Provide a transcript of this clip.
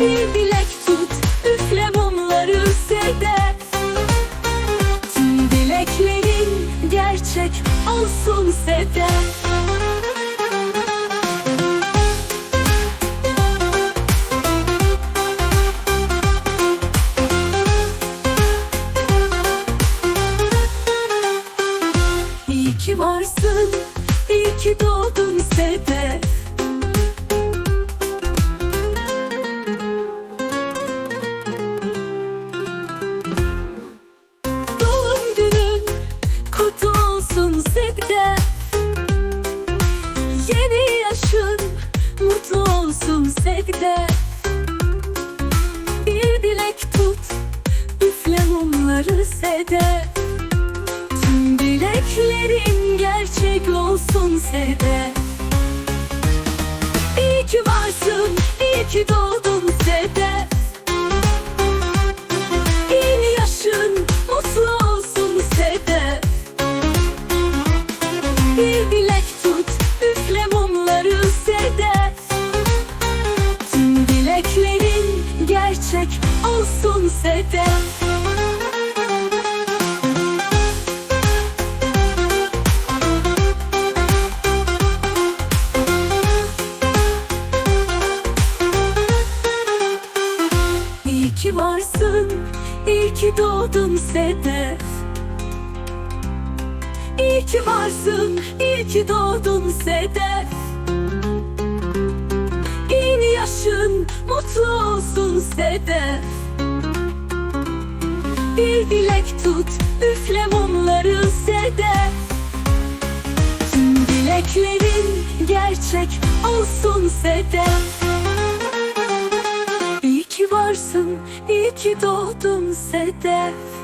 bir dilek tut Üfle mumları sedef Tüm dileklerin gerçek olsun sedef İyi ki varsın, iyi ki doğdun. Kutlu olsun Sedef Yeni yaşın mutlu olsun Sedef Bir dilek tut, üfle mumları Sedef Tüm dileklerin gerçek olsun Sedef İyi ki varsın, iyi ki doğdun Sedef dileklerin gerçek olsun Sedef İyi ki varsın, iyi ki doğdun Sedef İyi ki varsın, iyi ki doğdun Sedef Sedef. Bir dilek tut, üfle mumları Sedef. Tüm dileklerin gerçek olsun Sedef. İyi ki varsın, iyi ki doğdun Sedef